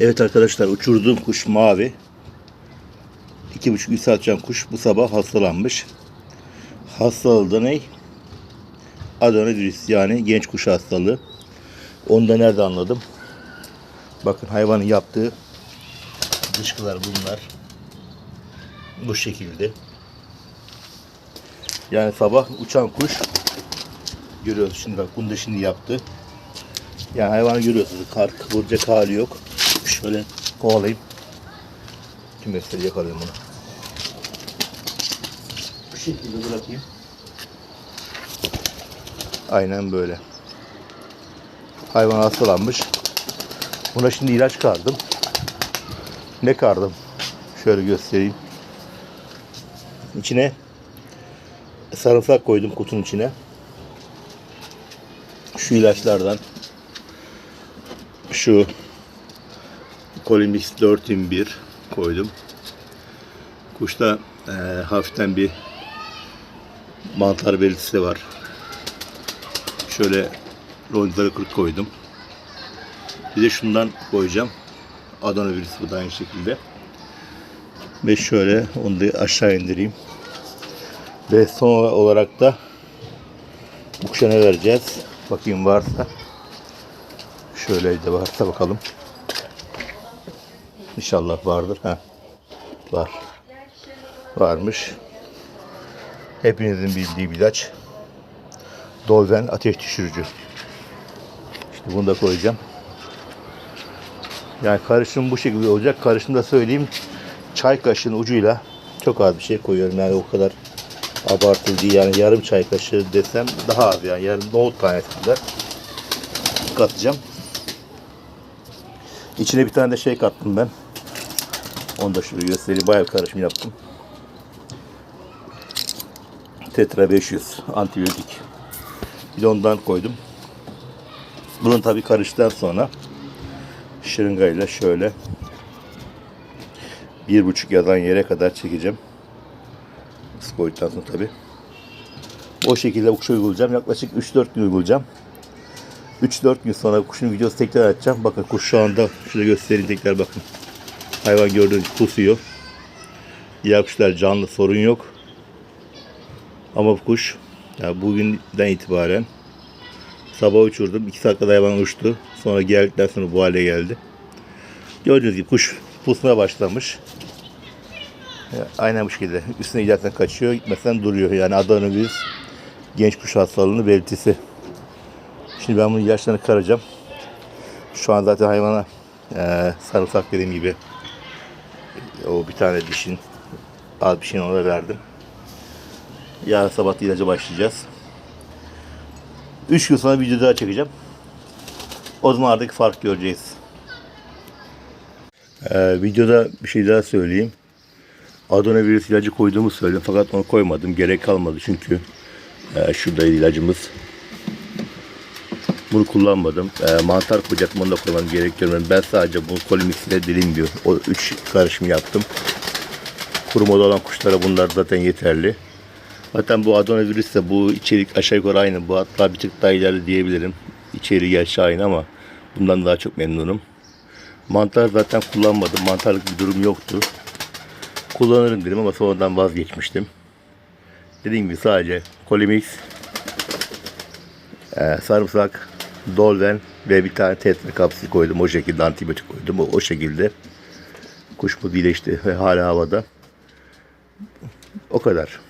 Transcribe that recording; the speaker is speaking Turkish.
Evet arkadaşlar uçurduğum kuş mavi. 2,5-3 saat can kuş bu sabah hastalanmış. Hastalığı da ne? Adenovirüs yani genç kuş hastalığı. Onu da nerede anladım? Bakın hayvanın yaptığı dışkılar bunlar. Bu şekilde. Yani sabah uçan kuş görüyoruz şimdi bak bunu da şimdi yaptı. Yani hayvanı görüyorsunuz. Kar kıvıracak hali yok. Şöyle kovalayayım. Kümesleri yakalayayım bunu. Bu şekilde bırakayım. Aynen böyle. Hayvan hastalanmış. Buna şimdi ilaç kardım. Ne kardım? Şöyle göstereyim. İçine sarımsak koydum kutunun içine. Şu ilaçlardan şu Colimix 421 koydum. Kuşta e, hafiften bir mantar belirtisi var. Şöyle ronzları 40 koydum. Bir de şundan koyacağım. Adenovirüs bu da aynı şekilde. Ve şöyle onu da aşağı indireyim. Ve son olarak da bu kuşa ne vereceğiz? Bakayım varsa. Şöyle de varsa bakalım. İnşallah vardır. Ha. Var. Varmış. Hepinizin bildiği bir ilaç. Dolven ateş düşürücü. İşte bunu da koyacağım. Yani karışım bu şekilde olacak. Karışım da söyleyeyim. Çay kaşığının ucuyla çok az bir şey koyuyorum. Yani o kadar abartılı. Yani yarım çay kaşığı desem daha az yani. Yarım nohut tanesi kadar katacağım. İçine bir tane de şey kattım ben. Onu da şöyle göstereyim. Bayağı bir karışım yaptım. Tetra 500 antibiyotik. Bir de ondan koydum. Bunun tabi karıştıktan sonra şırıngayla şöyle bir buçuk yazan yere kadar çekeceğim. Su koyduktan sonra tabi. O şekilde kuşa uygulayacağım. Yaklaşık 3-4 gün uygulayacağım. 3-4 gün sonra kuşun videosu tekrar açacağım. Bakın kuş şu anda şöyle göstereyim tekrar bakın. Hayvan gördüğünüz. Diğer kuşlar canlı sorun yok. Ama bu kuş yani bugünden itibaren sabah uçurdum. 2 saat kadar hayvan uçtu. Sonra geldikten sonra bu hale geldi. Gördüğünüz gibi kuş pusmaya başlamış. Aynen bu şekilde. Üstüne gidersen kaçıyor, gitmesen duruyor. Yani adenovirüs genç kuş hastalığının belirtisi. Şimdi ben bunun ilaçlarını karacağım. Şu an zaten hayvana eee sarımsak dediğim gibi o bir tane dişin şeyin ona verdim. Yarın sabah ilaca başlayacağız. 3 gün sonra video daha çekeceğim. O zaman artık fark göreceğiz. Ee, videoda bir şey daha söyleyeyim. Adenovirüs ilacı koyduğumu söyledim fakat onu koymadım. Gerek kalmadı çünkü e, şurada ilacımız. Bunu kullanmadım. E, mantar onu da koymam gerek görmedim. Ben sadece bu kolimix ile dediğim gibi o üç karışımı yaptım. Kurumada olan kuşlara bunlar zaten yeterli. Zaten bu adenovirüs de bu içerik aşağı yukarı aynı. Bu hatta bir tık daha ileride diyebilirim. İçeriği gerçi aynı ama bundan daha çok memnunum. Mantar zaten kullanmadım. Mantarlık bir durum yoktu. Kullanırım dedim ama sonradan vazgeçmiştim. Dediğim gibi sadece Colimix, e, sarımsak, dolven ve bir tane tetra kapsül koydum. O şekilde antibiyotik koydum. O, o şekilde kuş bu iyileşti ve hala havada. O kadar.